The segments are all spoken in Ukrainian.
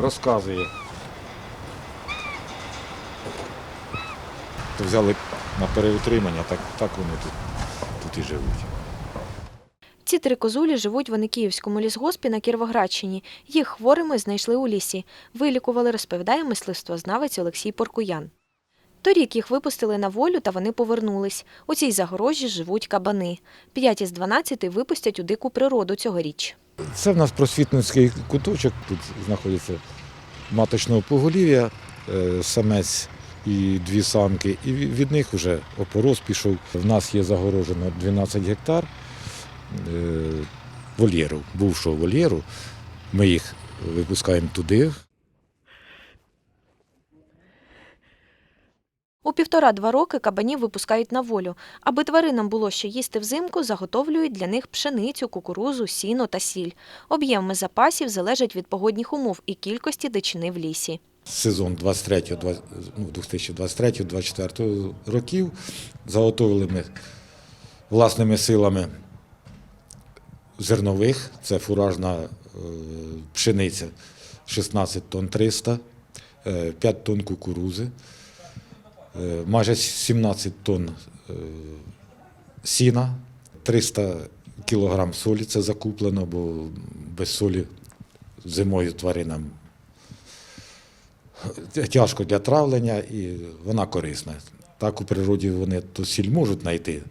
розказує. То взяли на переутримання, так, так вони тут, тут і живуть. Ці три козулі живуть в Аникіївському лісгоспі на Кіровоградщині. Їх хворими знайшли у лісі. Вилікували, розповідає мисливствознавець Олексій Поркуян. Торік їх випустили на волю та вони повернулись. У цій загорожі живуть кабани. П'ять із 12 випустять у дику природу цьогоріч. Це в нас просвітницький куточок, тут знаходиться маточного поголів'я, е, самець і дві самки, і від них вже опорос пішов. В нас є загорожено 12 гектар е, вольєру, бувшого вольєру. Ми їх випускаємо туди. Півтора-два роки кабанів випускають на волю. Аби тваринам було що їсти взимку, заготовлюють для них пшеницю, кукурузу, сіно та сіль. Об'єми запасів залежать від погодних умов і кількості дичини в лісі. Сезон 23 ну, 2023-2024 років заготовили ми власними силами зернових, це фуражна е, пшениця 16 тонн 300, е, 5 тонн кукурузи, е, майже 17 тонн е, сіна, 300 кілограм солі це закуплено, бо без солі зимою тваринам тяжко для травлення і вона корисна. Так у природі вони то сіль можуть знайти е,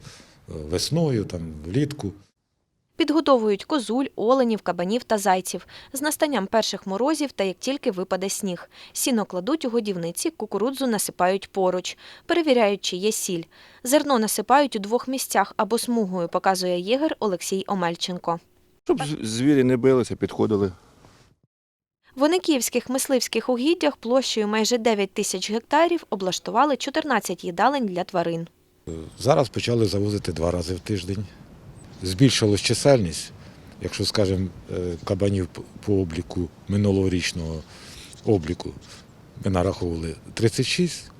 весною, там, влітку. Підготовують козуль, оленів, кабанів та зайців. З настанням перших морозів та як тільки випаде сніг. Сіно кладуть у годівниці, кукурудзу насипають поруч. Перевіряють, чи є сіль. Зерно насипають у двох місцях або смугою, показує єгер Олексій Омельченко. Щоб звірі не билися, підходили. В Ониківських мисливських угіддях площею майже 9 тисяч гектарів облаштували 14 їдалень для тварин. Зараз почали завозити два рази в тиждень. Збільшилась чисельність. Якщо, скажімо, е, кабанів по- обліку минулорічного обліку ми нараховували 36,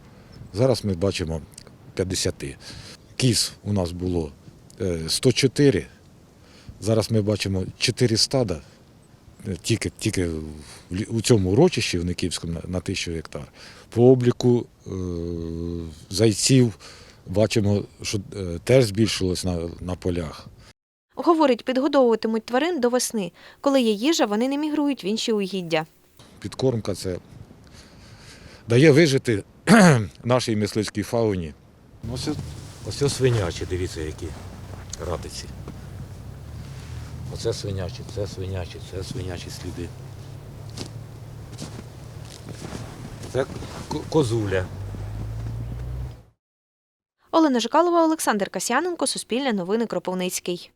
зараз ми бачимо 50. Кіз у нас було е, 104, зараз ми бачимо 4 стада. е, Тільки, тільки у цьому урочищі в Никівському на, 1000 гектар. По обліку е, зайців бачимо, що е, теж збільшилось на, на полях. Говорить, підгодовуватимуть тварин до весни. Коли є їжа, вони не мігрують в інші угіддя. Підкормка це дає вижити нашій мисливській фауні. Ось, ось ось свинячі, дивіться, які ратиці. Оце свинячі, це свинячі, це свинячі сліди. Це козуля. Олена Жикалова, Олександр Касяненко, Суспільне новини Кропивницький.